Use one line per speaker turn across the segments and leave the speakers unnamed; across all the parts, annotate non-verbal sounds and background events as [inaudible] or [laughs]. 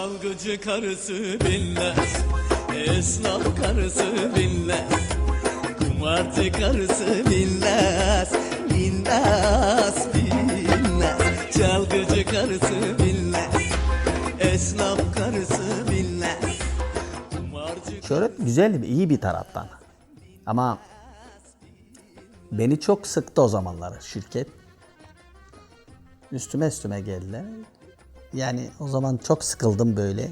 Çalgıcı karısı bilmez Esnaf karısı bilmez Kumarcı karısı bilmez Bilmez, bilmez Çalgıcı karısı bilmez Esnaf karısı bilmez Kumarcı
Şöhret güzel, iyi bir taraftan. Ama beni çok sıktı o zamanlar şirket. Üstüme üstüme geldiler. Yani o zaman çok sıkıldım böyle.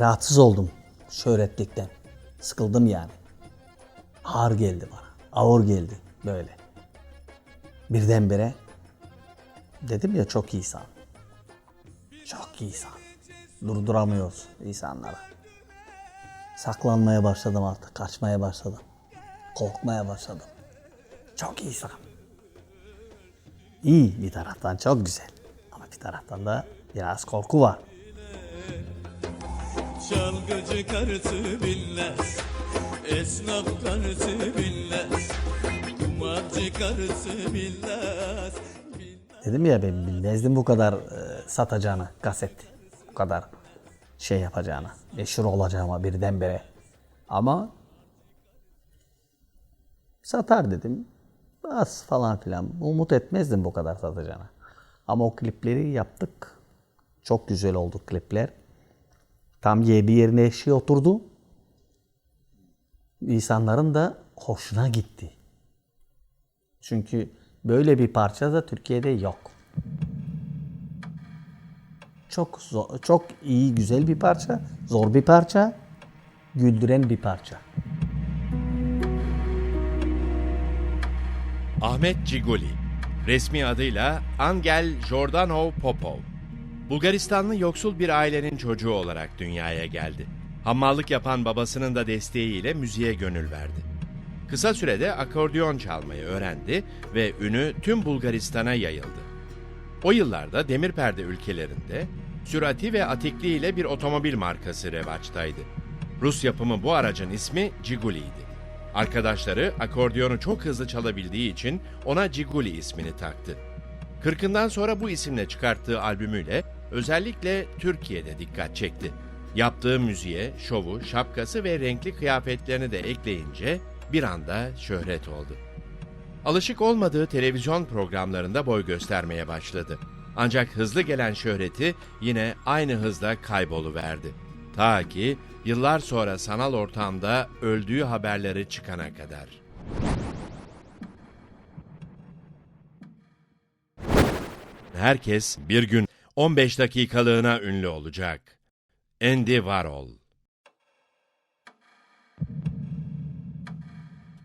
Rahatsız oldum şöhretlikten. Sıkıldım yani. Ağır geldi bana. Ağır geldi böyle. Birdenbire dedim ya çok insan. Çok insan. Durduramıyoruz insanları. Saklanmaya başladım artık. Kaçmaya başladım. Korkmaya başladım. Çok insan. İyi bir taraftan çok güzel. Ama bir taraftan da biraz korku var.
Çalgıcı karısı bilmez Esnaf karısı bilmez Kumarcı karısı bilmez
Dedim ya ben bilmezdim bu kadar e, satacağını kaset. Bu kadar şey yapacağını. Meşhur olacağıma birdenbire. Ama satar dedim. Bas falan filan. Umut etmezdim bu kadar satacağını. Ama o klipleri yaptık. Çok güzel oldu klipler. Tam yedi yerine eşiği oturdu. İnsanların da hoşuna gitti. Çünkü böyle bir parça da Türkiye'de yok. Çok zor, çok iyi, güzel bir parça, zor bir parça, güldüren bir parça.
Ahmet Ciguli, resmi adıyla Angel Jordanov Popov. Bulgaristanlı yoksul bir ailenin çocuğu olarak dünyaya geldi. Hammallık yapan babasının da desteğiyle müziğe gönül verdi. Kısa sürede akordeon çalmayı öğrendi ve ünü tüm Bulgaristan'a yayıldı. O yıllarda demir perde ülkelerinde sürati ve atikliği ile bir otomobil markası revaçtaydı. Rus yapımı bu aracın ismi Ciguli'ydi. Arkadaşları akordiyonu çok hızlı çalabildiği için ona Ciguli ismini taktı. Kırkından sonra bu isimle çıkarttığı albümüyle özellikle Türkiye'de dikkat çekti. Yaptığı müziğe, şovu, şapkası ve renkli kıyafetlerini de ekleyince bir anda şöhret oldu. Alışık olmadığı televizyon programlarında boy göstermeye başladı. Ancak hızlı gelen şöhreti yine aynı hızda kayboluverdi. Ta ki yıllar sonra sanal ortamda öldüğü haberleri çıkana kadar. Herkes bir gün 15 dakikalığına ünlü olacak. Andy Warhol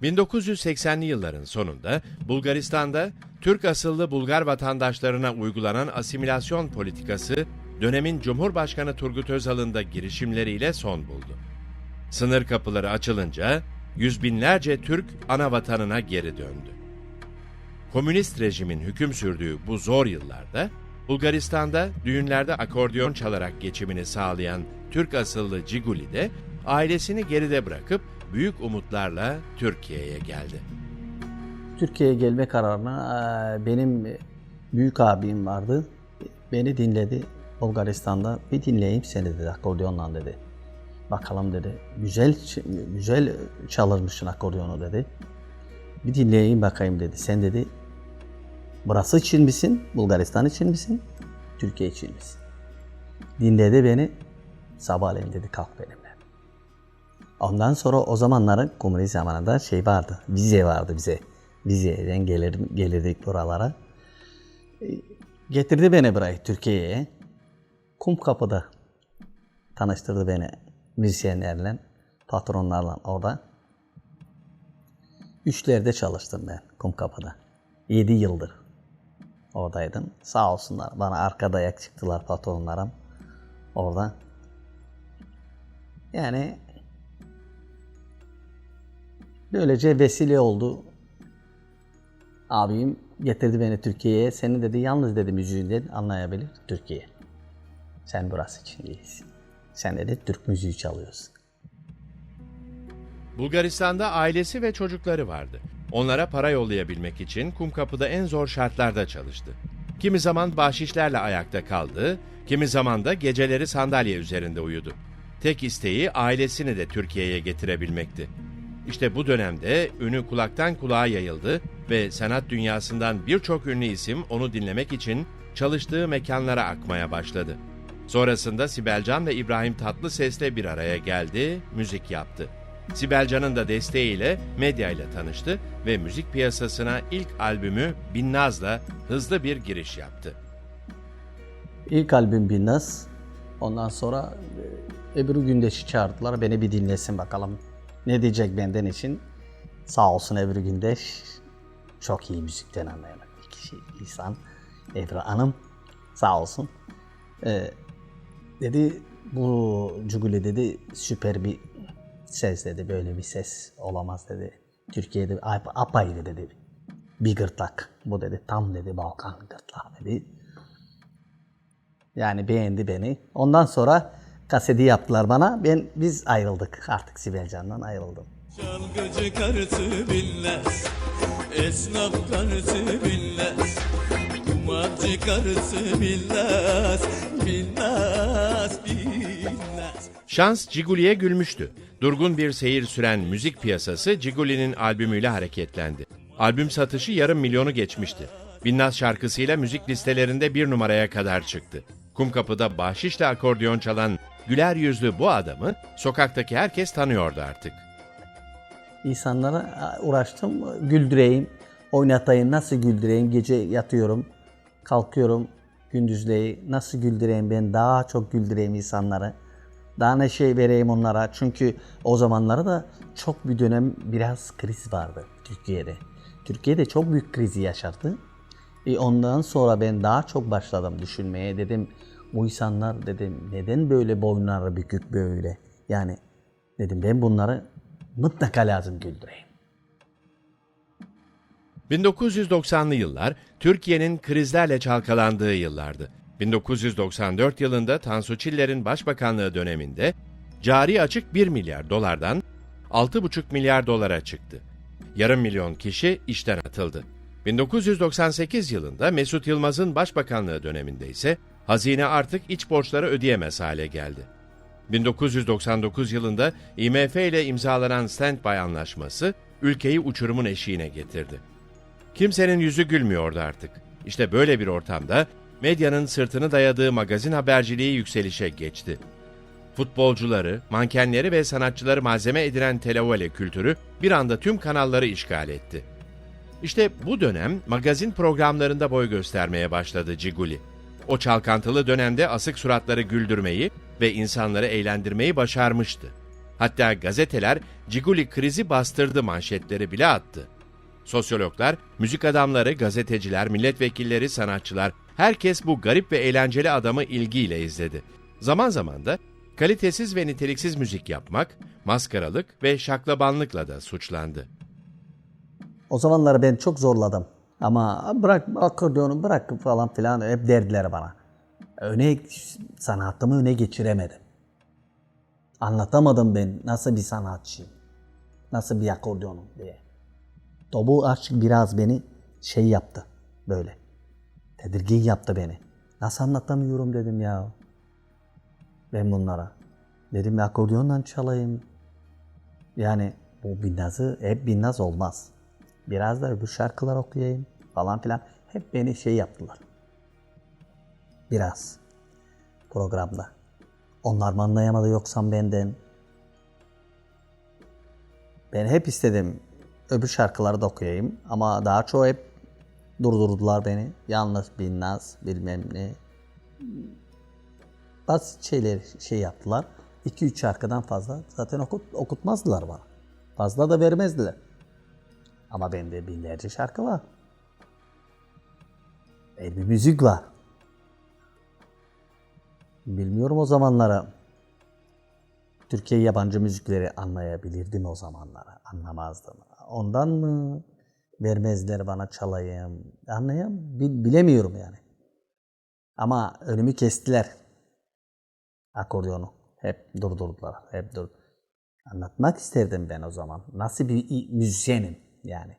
1980'li yılların sonunda Bulgaristan'da Türk asıllı Bulgar vatandaşlarına uygulanan asimilasyon politikası dönemin Cumhurbaşkanı Turgut Özal'ın da girişimleriyle son buldu. Sınır kapıları açılınca yüz binlerce Türk ana vatanına geri döndü. Komünist rejimin hüküm sürdüğü bu zor yıllarda Bulgaristan'da düğünlerde akordeon çalarak geçimini sağlayan Türk asıllı Ciguli de ailesini geride bırakıp büyük umutlarla Türkiye'ye geldi.
Türkiye'ye gelme kararına benim büyük abim vardı. Beni dinledi Bulgaristan'da. Bir dinleyeyim seni dedi akordeonla dedi. Bakalım dedi. Güzel güzel çalırmışsın akordiyonu dedi. Bir dinleyeyim bakayım dedi. Sen dedi burası için misin? Bulgaristan için misin? Türkiye için misin? Dinledi beni. Sabahleyin dedi kalk benimle. Ondan sonra o zamanların komünist zamanında şey vardı. Vize vardı bize. Vizeden gelir, gelirdik buralara. E, Getirdi beni buraya Türkiye'ye. Kumkapı'da tanıştırdı beni müzisyenlerle, patronlarla orada. Üçlerde çalıştım ben Kumkapı'da. 7 yıldır oradaydım. Sağ olsunlar bana arkada ayak çıktılar patronlarım orada. Yani Böylece vesile oldu. Abim getirdi beni Türkiye'ye. Seni dedi yalnız dedi müziğinden anlayabilir Türkiye. Sen burası için değilsin. Sen dedi Türk müziği çalıyorsun.
Bulgaristan'da ailesi ve çocukları vardı. Onlara para yollayabilmek için Kumkapı'da en zor şartlarda çalıştı. Kimi zaman bahşişlerle ayakta kaldı, kimi zaman da geceleri sandalye üzerinde uyudu. Tek isteği ailesini de Türkiye'ye getirebilmekti. İşte bu dönemde ünü kulaktan kulağa yayıldı ve sanat dünyasından birçok ünlü isim onu dinlemek için çalıştığı mekanlara akmaya başladı. Sonrasında Sibelcan ve İbrahim Tatlıses'le bir araya geldi, müzik yaptı. Sibelcan'ın da desteğiyle medya ile tanıştı ve müzik piyasasına ilk albümü Binnaz'la hızlı bir giriş yaptı.
İlk albüm Binnaz. Ondan sonra e, Ebru Gündeş'i çağırdılar. Beni bir dinlesin bakalım. Ne diyecek benden için. Sağ olsun Ebru Gündeş. Çok iyi müzikten anlayan bir kişi, insan. Ebru Hanım. Sağ olsun. Ee, dedi bu Cuguli dedi süper bir ses dedi. Böyle bir ses olamaz dedi. Türkiye'de ap- apayrı dedi. Bir gırtlak. Bu dedi tam dedi Balkan gırtlağı dedi. Yani beğendi beni. Ondan sonra kaseti yaptılar bana. Ben biz ayrıldık. Artık Sibel Can'dan ayrıldım.
Çalgıcı karısı bilmez Esnaf karısı bilmez Kumarcı karısı bilmez Bilmez, bilmez
Şans Ciguli'ye gülmüştü. Durgun bir seyir süren müzik piyasası Ciguli'nin albümüyle hareketlendi. Albüm satışı yarım milyonu geçmişti. Binnaz şarkısıyla müzik listelerinde bir numaraya kadar çıktı. Kumkapı'da bahşişle akordeon çalan güler yüzlü bu adamı sokaktaki herkes tanıyordu artık.
İnsanlara uğraştım. Güldüreyim, oynatayım, nasıl güldüreyim. Gece yatıyorum, kalkıyorum gündüzleyi. Nasıl güldüreyim ben daha çok güldüreyim insanları. Daha ne şey vereyim onlara. Çünkü o zamanlarda da çok bir dönem biraz kriz vardı Türkiye'de. Türkiye'de çok büyük krizi yaşardı. E ondan sonra ben daha çok başladım düşünmeye. Dedim bu insanlar dedim neden böyle boynları bükük böyle? Yani dedim ben bunları mutlaka lazım güldüreyim.
1990'lı yıllar Türkiye'nin krizlerle çalkalandığı yıllardı. 1994 yılında Tansu Çiller'in başbakanlığı döneminde cari açık 1 milyar dolardan 6,5 milyar dolara çıktı. Yarım milyon kişi işten atıldı. 1998 yılında Mesut Yılmaz'ın başbakanlığı döneminde ise hazine artık iç borçları ödeyemez hale geldi. 1999 yılında IMF ile imzalanan Standby Anlaşması ülkeyi uçurumun eşiğine getirdi. Kimsenin yüzü gülmüyordu artık. İşte böyle bir ortamda medyanın sırtını dayadığı magazin haberciliği yükselişe geçti. Futbolcuları, mankenleri ve sanatçıları malzeme edilen televole kültürü bir anda tüm kanalları işgal etti. İşte bu dönem magazin programlarında boy göstermeye başladı Ciguli. O çalkantılı dönemde asık suratları güldürmeyi ve insanları eğlendirmeyi başarmıştı. Hatta gazeteler Ciguli krizi bastırdı manşetleri bile attı. Sosyologlar, müzik adamları, gazeteciler, milletvekilleri, sanatçılar herkes bu garip ve eğlenceli adamı ilgiyle izledi. Zaman zaman da kalitesiz ve niteliksiz müzik yapmak, maskaralık ve şaklabanlıkla da suçlandı.
O zamanları ben çok zorladım. Ama bırak akordeonu bırak falan filan hep derdiler bana. Öne sanatımı öne geçiremedim. Anlatamadım ben nasıl bir sanatçıyım. Nasıl bir akordeonum diye. Tobu artık biraz beni şey yaptı böyle. Tedirgin yaptı beni. Nasıl anlatamıyorum dedim ya. Ben bunlara. Dedim akordeonla çalayım. Yani bu binnazı hep binnaz olmaz. Biraz da öbür şarkılar okuyayım falan filan. Hep beni şey yaptılar. Biraz programda. Onlar mı anlayamadı yoksam benden? Ben hep istedim öbür şarkıları da okuyayım ama daha çoğu hep durdurdular beni. Yalnız binnaz bilmem ne. Basit şeyler şey yaptılar. 2-3 şarkıdan fazla zaten okut, okutmazdılar bana. Fazla da vermezdiler. Ama bende binlerce şarkı var. El bir müzik var. Bilmiyorum o zamanlara. Türkiye yabancı müzikleri anlayabilirdim o zamanlara. Anlamazdım. Ondan mı vermezler bana çalayım? Anlayam bil- bilemiyorum yani. Ama önümü kestiler. Akordeonu. Hep durdurdular. Hep dur. Anlatmak isterdim ben o zaman. Nasıl bir müzisyenim yani.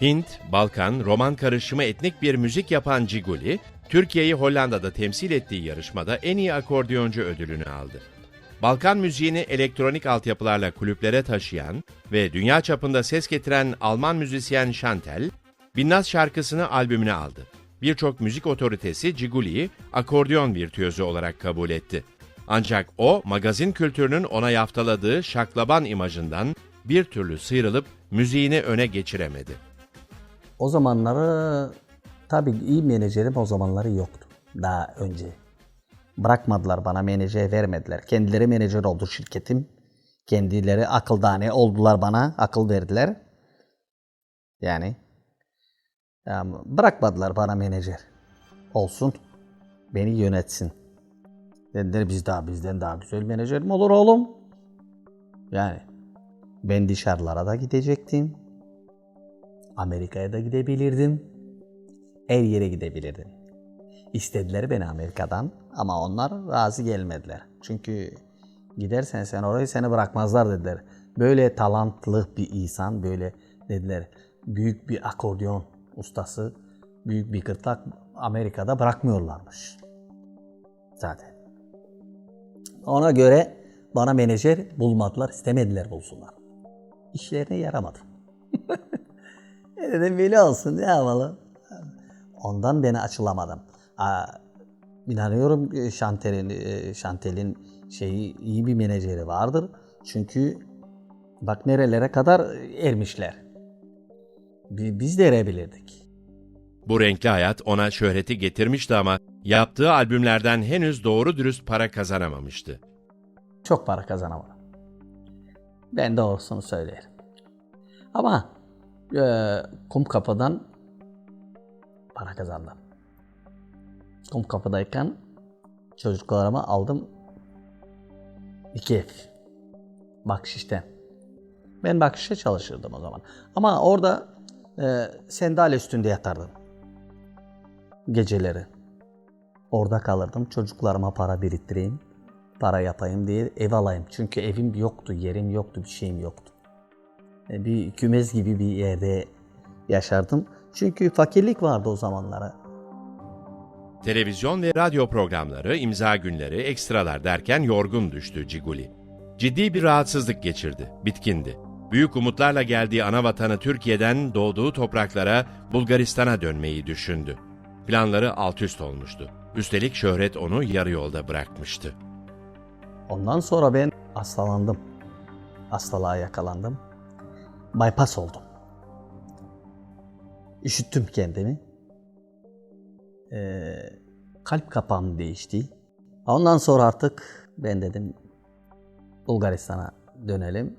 Hint, Balkan, Roman karışımı etnik bir müzik yapan Ciguli, Türkiye'yi Hollanda'da temsil ettiği yarışmada en iyi akordeoncu ödülünü aldı. Balkan müziğini elektronik altyapılarla kulüplere taşıyan ve dünya çapında ses getiren Alman müzisyen Chantel, Binnaz şarkısını albümüne aldı. Birçok müzik otoritesi Ciguli'yi akordeon virtüözü olarak kabul etti. Ancak o, magazin kültürünün ona yaftaladığı şaklaban imajından bir türlü sıyrılıp müziğini öne geçiremedi.
O zamanları tabii iyi menajerim o zamanları yoktu. Daha önce. Bırakmadılar bana menajer vermediler. Kendileri menajer oldu şirketim. Kendileri akıl tane oldular bana. Akıl verdiler. Yani bırakmadılar bana menajer. Olsun. Beni yönetsin. Dediler biz daha bizden daha güzel menajer mi olur oğlum? Yani ben dışarılara da gidecektim. Amerika'ya da gidebilirdim. Her yere gidebilirdim. İstediler beni Amerika'dan ama onlar razı gelmediler. Çünkü gidersen sen orayı seni bırakmazlar dediler. Böyle talantlı bir insan, böyle dediler büyük bir akordeon ustası, büyük bir gırtlak Amerika'da bırakmıyorlarmış. Zaten. Ona göre bana menajer bulmadılar, istemediler bulsunlar. İşlerine yaramadı. [laughs] E dedim böyle olsun ne yapalım. Ondan beni açılamadım. İnanıyorum e, Şantel'in e, Şantel'in şeyi iyi bir menajeri vardır. Çünkü bak nerelere kadar ermişler. Bi- Biz de erebilirdik.
Bu renkli hayat ona şöhreti getirmişti ama yaptığı albümlerden henüz doğru dürüst para kazanamamıştı.
Çok para kazanamadım. Ben doğrusunu söylerim. Ama e, kum kapıdan para kazandım. Kum kapıdayken çocuklarıma aldım iki ev. Bakşişten. Ben bakşişe çalışırdım o zaman. Ama orada e, sandalye üstünde yatardım. Geceleri. Orada kalırdım. Çocuklarıma para biriktireyim. Para yapayım diye ev alayım. Çünkü evim yoktu, yerim yoktu, bir şeyim yoktu. E, Bir kümes gibi bir yerde yaşardım. Çünkü fakirlik vardı o zamanlara.
Televizyon ve radyo programları, imza günleri, ekstralar derken yorgun düştü Ciguli. Ciddi bir rahatsızlık geçirdi, bitkindi. Büyük umutlarla geldiği ana vatanı Türkiye'den doğduğu topraklara Bulgaristan'a dönmeyi düşündü. Planları alt üst olmuştu. Üstelik şöhret onu yarı yolda bırakmıştı.
Ondan sonra ben hastalandım. Hastalığa yakalandım. Bypass oldum. Üşüttüm kendimi. Ee, kalp kapağım değişti. Ondan sonra artık ben dedim Bulgaristan'a dönelim.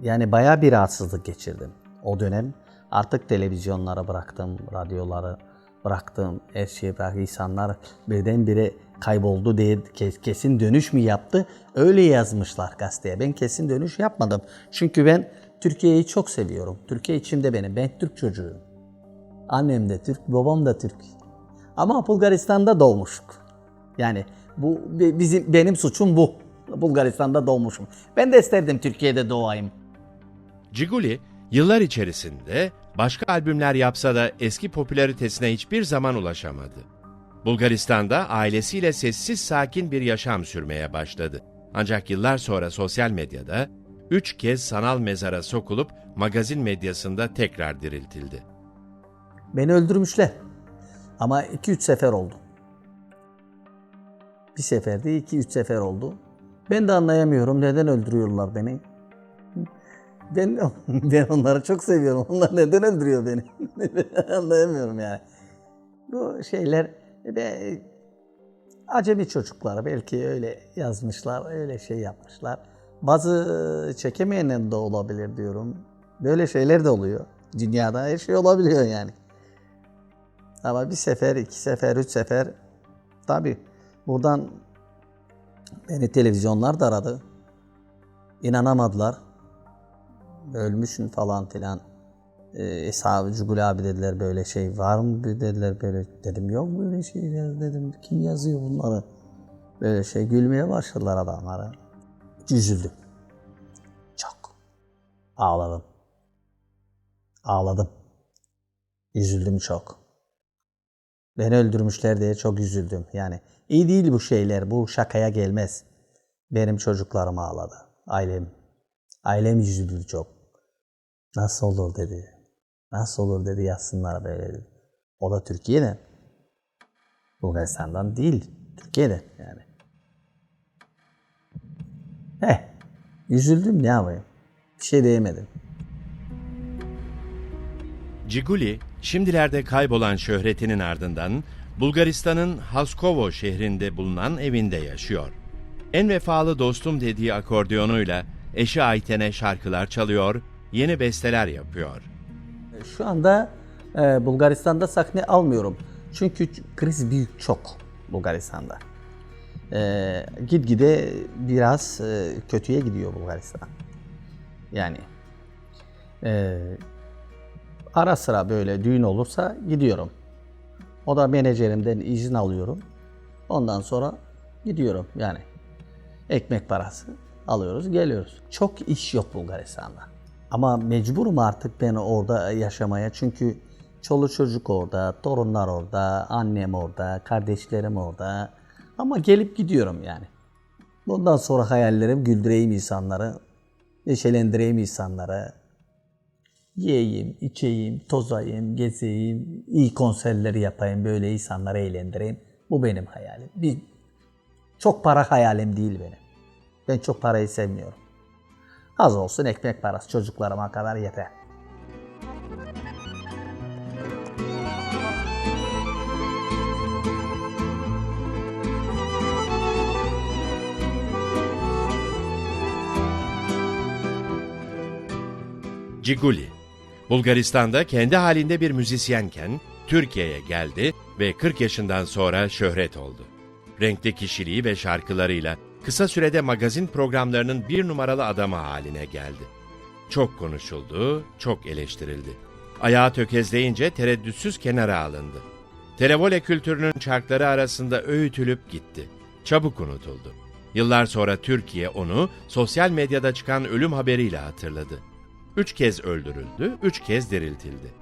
Yani bayağı bir rahatsızlık geçirdim. O dönem artık televizyonları bıraktım, radyoları bıraktım, her şeyi bıraktım. İnsanlar birdenbire kayboldu diye kes- kesin dönüş mü yaptı? Öyle yazmışlar gazeteye. Ben kesin dönüş yapmadım. Çünkü ben Türkiye'yi çok seviyorum. Türkiye içimde benim. Ben Türk çocuğuyum. Annem de Türk, babam da Türk. Ama Bulgaristan'da doğmuşuk. Yani bu bi- bizim benim suçum bu. Bulgaristan'da doğmuşum. Ben de isterdim Türkiye'de doğayım.
Ciguli, yıllar içerisinde başka albümler yapsa da eski popülaritesine hiçbir zaman ulaşamadı. Bulgaristan'da ailesiyle sessiz sakin bir yaşam sürmeye başladı. Ancak yıllar sonra sosyal medyada üç kez sanal mezara sokulup magazin medyasında tekrar diriltildi.
Beni öldürmüşler. Ama 2-3 sefer oldu. Bir seferde 2-3 sefer oldu. Ben de anlayamıyorum neden öldürüyorlar beni. Ben [laughs] ben onları çok seviyorum. Onlar neden öldürüyor beni? [laughs] anlayamıyorum yani. Bu şeyler de acemi çocuklar belki öyle yazmışlar, öyle şey yapmışlar. Bazı çekemeyenler de olabilir diyorum. Böyle şeyler de oluyor. Dünyada her şey olabiliyor yani. Ama bir sefer, iki sefer, üç sefer tabi buradan beni televizyonlar da aradı. İnanamadılar. Ölmüşsün falan filan. Ee, Eshab-ı abi dediler böyle şey var mı dediler böyle. Dedim yok böyle şey dedim. Kim yazıyor bunları? Böyle şey gülmeye başladılar adamlara. Üzüldüm. Çok. Ağladım. Ağladım. Üzüldüm çok. Beni öldürmüşler diye çok üzüldüm. Yani iyi değil bu şeyler. Bu şakaya gelmez. Benim çocuklarım ağladı. Ailem. Ailem üzüldü çok. Nasıl olur dedi. Nasıl olur dedi yazsınlar böyle dedi. O da Türkiye'de. Bulgaristan'dan değil. Türkiye'de yani. Eh. Üzüldüm ne yapayım. Bir şey diyemedim.
Ciguli, şimdilerde kaybolan şöhretinin ardından Bulgaristan'ın Haskovo şehrinde bulunan evinde yaşıyor. En vefalı dostum dediği akordiyonuyla eşi Ayten'e şarkılar çalıyor, yeni besteler yapıyor.
Şu anda e, Bulgaristan'da sahne almıyorum. Çünkü kriz büyük çok Bulgaristan'da. E, gitgide biraz e, kötüye gidiyor Bulgaristan. Yani e, ara sıra böyle düğün olursa gidiyorum. O da menajerimden izin alıyorum. Ondan sonra gidiyorum yani. Ekmek parası alıyoruz, geliyoruz. Çok iş yok Bulgaristan'da. Ama mecburum artık ben orada yaşamaya çünkü çoluk çocuk orada, torunlar orada, annem orada, kardeşlerim orada. Ama gelip gidiyorum yani. Bundan sonra hayallerim güldüreyim insanları, neşelendireyim insanları. Yiyeyim, içeyim, tozayım, gezeyim, iyi konserleri yapayım, böyle insanları eğlendireyim. Bu benim hayalim. Bir, çok para hayalim değil benim. Ben çok parayı sevmiyorum. Az olsun ekmek parası çocuklarıma kadar yeter.
Ciguli, Bulgaristan'da kendi halinde bir müzisyenken Türkiye'ye geldi ve 40 yaşından sonra şöhret oldu. Renkli kişiliği ve şarkılarıyla kısa sürede magazin programlarının bir numaralı adamı haline geldi. Çok konuşuldu, çok eleştirildi. Ayağı tökezleyince tereddütsüz kenara alındı. Televole kültürünün çarkları arasında öğütülüp gitti. Çabuk unutuldu. Yıllar sonra Türkiye onu sosyal medyada çıkan ölüm haberiyle hatırladı. Üç kez öldürüldü, üç kez diriltildi.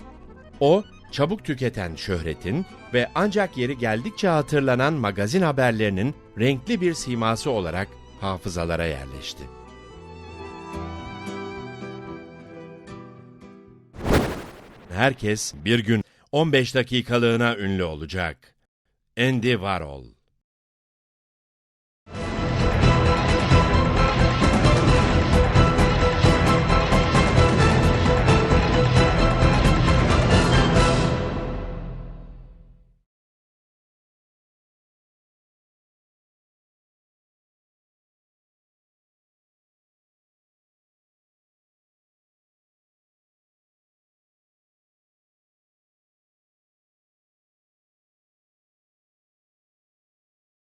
O, çabuk tüketen şöhretin ve ancak yeri geldikçe hatırlanan magazin haberlerinin renkli bir siması olarak hafızalara yerleşti. Herkes bir gün 15 dakikalığına ünlü olacak. Andy Warhol